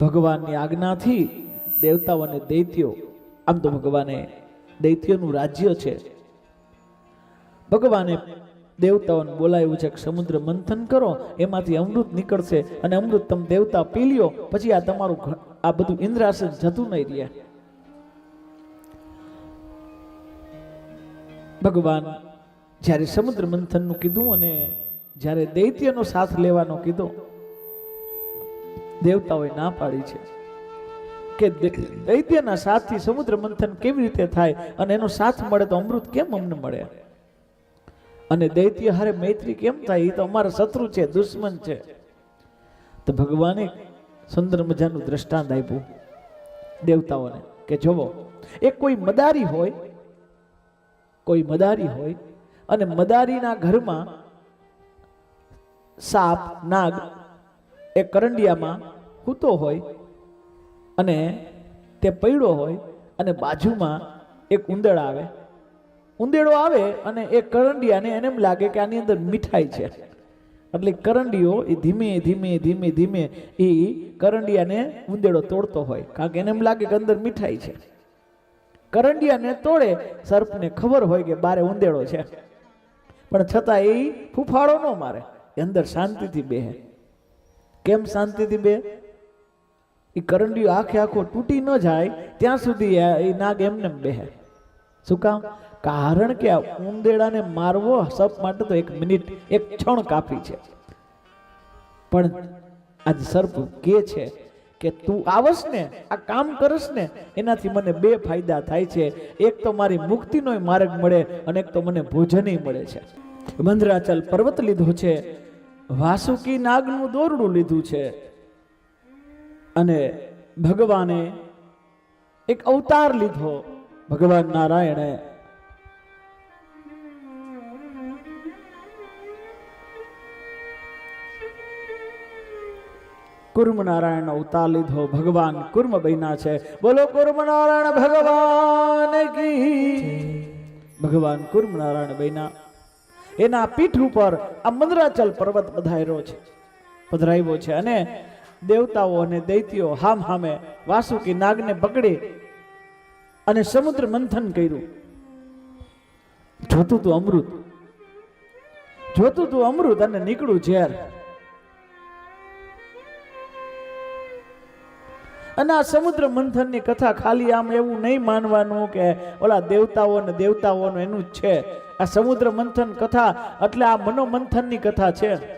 ભગવાનની આજ્ઞાથી દેવતાઓ અને દૈત્યો, આમ તો ભગવાને દૈત્યોનું રાજ્ય છે. ભગવાને દેવતાઓને બોલાવ્યું છે કે સમુદ્ર મંથન કરો, એમાંથી અમૃત નીકળશે અને અમૃત તમે દેવતા પી લ્યો, પછી આ તમારું આ બધું ઇન્દ્રાસન જતું નહીં રહે. ભગવાન જ્યારે સમુદ્ર મંથનનું કીધું અને જ્યારે દૈત્યનો સાથ લેવાનો કીધો દેવતાઓએ ના પાડી છે. કે દૈત્યના સાથથી સમુદ્ર મંથન કેવી રીતે થાય અને એનો સાથ મળે તો અમૃત કેમ અમને મળે? અને દૈત્ય હારે મૈત્રી કેમ થાય એ તો અમારા શત્રુ છે, દુશ્મન છે. તો ભગવાને સુંદર મજાનું દ્રષ્ટાંત આપ્યું દેવતાઓને કે જોવો એ કોઈ મદારી હોય, કોઈ મદારી હોય અને મદારીના ઘરમાં સાપ, નાગ એ કરંડિયામાં હૂતો હોય અને તે પૈડો હોય અને બાજુમાં એક ઉંદર આવે. ઉંદેડો આવે અને એ કરંડિયાને એને એમ લાગે કે આની અંદર મીઠાઈ છે. એટલે કરંડીઓ એ ધીમે ધીમે ધીમે ધીમે એ કરંડિયાને ઉંદેડો તોડતો હોય. કારણ કે એને એમ લાગે કે અંદર મીઠાઈ છે. કરંડિયાને તોડે સર્પને ખબર હોય કે બારે ઉંદેડો છે. પણ છતાં એ ફૂફાળો ન મારે. એ અંદર શાંતિથી બેહે. કેમ શાંતિથી બે? એ કરંડિયું આખે આખો તૂટી ન જાય, ત્યાં સુધી એ નાગ એમને એમ બેહે. શું કામ? કારણ કે આ ઉંદેડાને મારવો સપ માટે તો એક મિનિટ, એક ક્ષણ કાફી છે. પણ આજ સર્પ કે છે કે તું આવસ ને, આ કામ કરસ ને, એનાથી મને બે ફાયદા થાય છે. એક તો મારી મુક્તિનો માર્ગ મળે અને એક તો મને ભોજનય મળે છે. મંદરાચલ પર્વત લીધો છે. વાસુકી નાગનું દોરડું લીધું છે. અને ભગવાને એક અવતાર લીધો. ભગવાન નારાયણે. કુર્મ નારાયણ અવતાર લીધો. ભગવાન કુર્મ બન્યા છે. બોલો કુર્મ નારાયણ ભગવાન કી ભગવાન કુર્મ નારાયણ બન્યા. એના પીઠ ઉપર આ મંદરાચલ પર્વત પધાર્યો છે. પધરાવ્યો છે અને દેવતાઓ અને દૈત્યો હામ હામે વાસુકી નાગને પકડી અને સમુદ્ર મંથન કર્યું. જોતું તું અમૃત. જોતું તું અમૃત અને નીકળું ઝેર. અને આ સમુદ્ર મંથનની કથા ખાલી આમ એવું નહીં માનવાનું કે ઓલા દેવતાઓ ને દેવતાઓનું એનું જ છે. આ સમુદ્ર મંથન કથા એટલે આ મનોમંથનની કથા છે.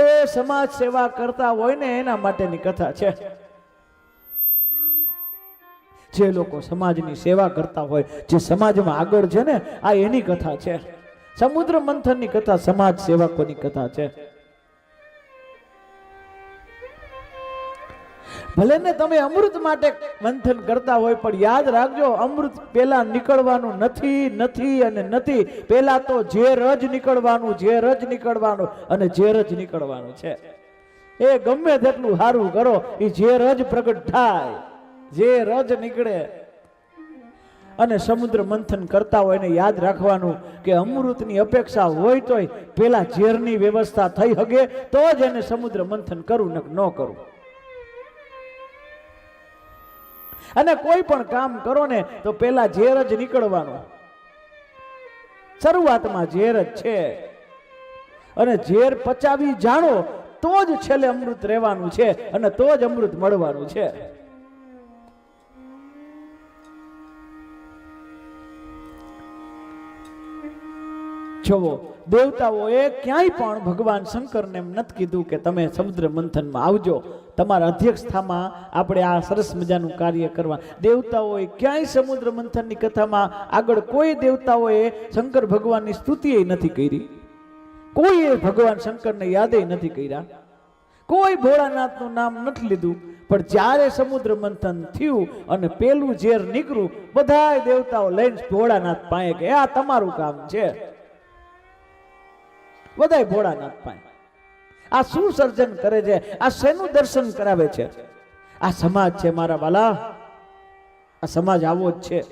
એ સમાજ સેવા કરતા હોય ને એના માટેની કથા છે. જે લોકો સમાજની સેવા કરતા હોય, જે સમાજમાં આગળ છે ને, આ એની કથા છે. સમુદ્ર મંથનની કથા સમાજ સેવકોની કથા છે. ભલે ને તમે અમૃત માટે મંથન કરતા હોય, પણ યાદ રાખજો, અમૃત પેલા નીકળવાનું નથી નથી અને નથી. પેલા તો ઝેર જ નીકળવાનું, ઝેર જ નીકળવાનું અને ઝેર જ નીકળવાનું છે. એ ગમે તેટલું સારું કરો, એ ઝેર જ પ્રગટ થાય. જ નીકળે. અને સમુદ્ર મંથન કરતા હોય એને યાદ રાખવાનું કે અમૃતની અપેક્ષા હોય તોય પેલા ઝેરની વ્યવસ્થા થઈ હગે, તો જ એને સમુદ્ર મંથન કરવું ન ન અને કોઈ પણ કામ કરો ને, તો પેલા ઝેર જ નીકળવાનું. શરૂઆતમાં ઝેર જ છે. અને ઝેર પચાવી જાણો, તો જ છેલ્લે અમૃત રહેવાનું છે અને તો જ અમૃત મળવાનું છે. જોવો દેવતાઓએ ક્યાંય પણ ભગવાન શંકરને એમ નથી કીધું કે તમે સમુદ્ર મંથનમાં આવજો. તમારા અધ્યક્ષતામાં આપણે આ સરસ મજાનું કાર્ય કરવા દેવતાઓએ ક્યાંય સમુદ્ર મંથનની કથામાં આગળ કોઈ દેવતાઓએ શંકર ભગવાનની સ્તુતિ નથી કરી. કોઈએ ભગવાન શંકરને યાદે નથી કર્યા. કોઈ ભોળાનાથનું નામ નથી લીધું. પણ જ્યારે સમુદ્ર મંથન થયું અને પેલું ઝેર નીકળ્યું, બધાય દેવતાઓ લઈને ભોળાનાથ પાસે કે આ તમારું કામ છે. બધાય ભોળાનાથ પાસે આ શું સર્જન કરે છે? આ શેનું દર્શન કરાવે છે? આ સમાજ છે મારા વાલા. આ સમાજ આવો જ છે.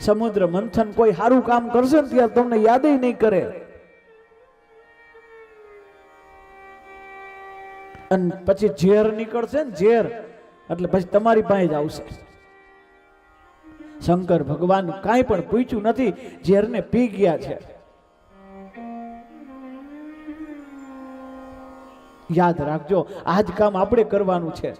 સમુદ્ર મંથન કોઈ સારું કામ કરશે ને ત્યારે તમને યાદ નહીં કરે. અને પછી ઝેર નીકળશે ને ઝેર, એટલે પછી તમારી પાસે જ આવશે. શંકર ભગવાન કાંઈ પણ પૂછ્યું નથી, ઝેરને પી ગયા છે. યાદ રાખજો. આ જ કામ આપણે કરવાનું છે.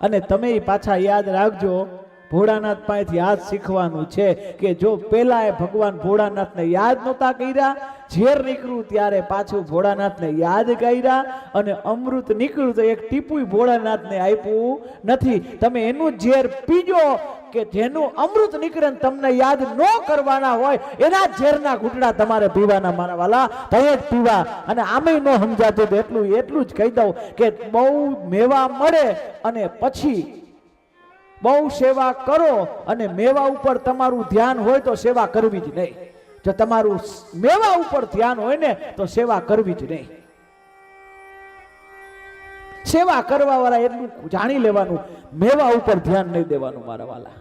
અને તમે પાછા યાદ રાખજો. ભોળાનાથ પાસેથી યાદ શીખવાનું છે કે જો પેલા એ ભગવાન ભોળાનાથને યાદ નહોતા કર્યા, ઝેર નીકળ્યું ત્યારે પાછું ભોળાનાથને યાદ કર્યા અને અમૃત નીકળ્યું તો એક ટીપુય ભોળાનાથને આપ્યું નથી. તમે એનું ઝેર પીજો કે જેનું અમૃત નીકળે તમને યાદ ન કરવાના હોય, એના ઝેરના ઘૂંટડા તમારે પીવાના મારા વાલા. તમે જ પીવા. અને આમે ન સમજાતું એટલું એટલું જ કહી દઉં કે બહુ મેવા મળે અને પછી બહુ સેવા કરો અને મેવા ઉપર તમારું ધ્યાન હોય તો સેવા કરવી જ નહીં. જો તમારું મેવા ઉપર ધ્યાન હોય ને તો સેવા કરવી જ નહીં. સેવા કરવા વાળા એટલું જાણી લેવાનું, મેવા ઉપર ધ્યાન નહીં દેવાનું મારા વાલા.